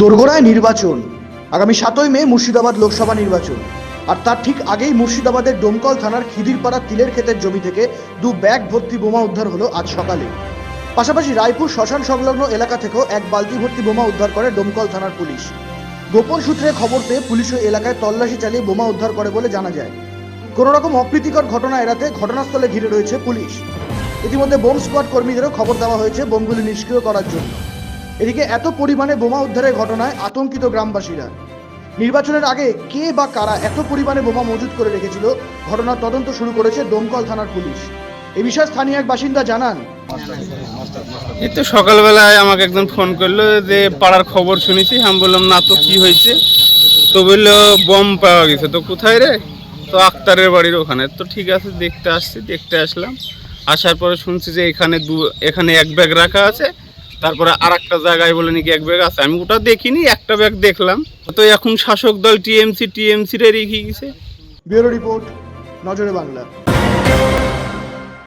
দোরগোড়ায় নির্বাচন। আগামী সাতই মে মুর্শিদাবাদ লোকসভা নির্বাচন। আর তার ঠিক আগেই মুর্শিদাবাদের ডোমকল থানার খিদিরপাড়া তিলের ক্ষেতের জমি থেকে দু ব্যাগ ভর্তি বোমা উদ্ধার হলো আজ সকালে। পাশাপাশি রায়পুর শ্মশান সংলগ্ন এলাকা থেকেও এক বালতি ভর্তি বোমা উদ্ধার করে ডোমকল থানার পুলিশ। গোপন সূত্রে খবর পেয়ে পুলিশ ওই এলাকায় তল্লাশি চালিয়ে বোমা উদ্ধার করে বলে জানা যায়। কোনো রকম অপ্রীতিকর ঘটনা এড়াতে ঘটনাস্থলে ঘিরে রয়েছে পুলিশ। ইতিমধ্যে বোম স্কোয়াড কর্মীদেরও খবর দেওয়া হয়েছে, বোমগুলি নিষ্ক্রিয় করার জন্য। এদিকে এত পরিমাণে বোমা উদ্ধারের ঘটনায় আতঙ্কিত গ্রামবাসীরা। নির্বাচনের আগে কে বা কারা এত পরিমাণে বোমা মজুত করে রেখেছিল, ঘটনার তদন্ত শুরু করেছে দমকল থানার পুলিশ। এ বিষয়ে স্থানীয় এক বাসিন্দা জানান। এই তো সকালবেলায় আমাকে একজন ফোন করল যে পাড়ার খবর শুনেছি। আমি বললাম, না তো, কি হয়েছে? তো বলল, বম পাওয়া গেছে। তো কোথায় রে? তো আক্তারের বাড়ির ওখানে। তো ঠিক আছে, দেখতে আসছি। দেখতে আসলাম। আসার পরে শুনছি যে এখানে দু, এখানে এক ব্যাগ রাখা আছে। তারপরে আর একটা জায়গায় বলে নাকি এক ব্যাগ আছে। আমি ওটা দেখিনি, একটা ব্যাগ দেখলাম। তো এখন শাসক দল টিএমসি টিএমসি রে রেখে গেছে। ব্যুরো রিপোর্ট, নজরে বাংলা।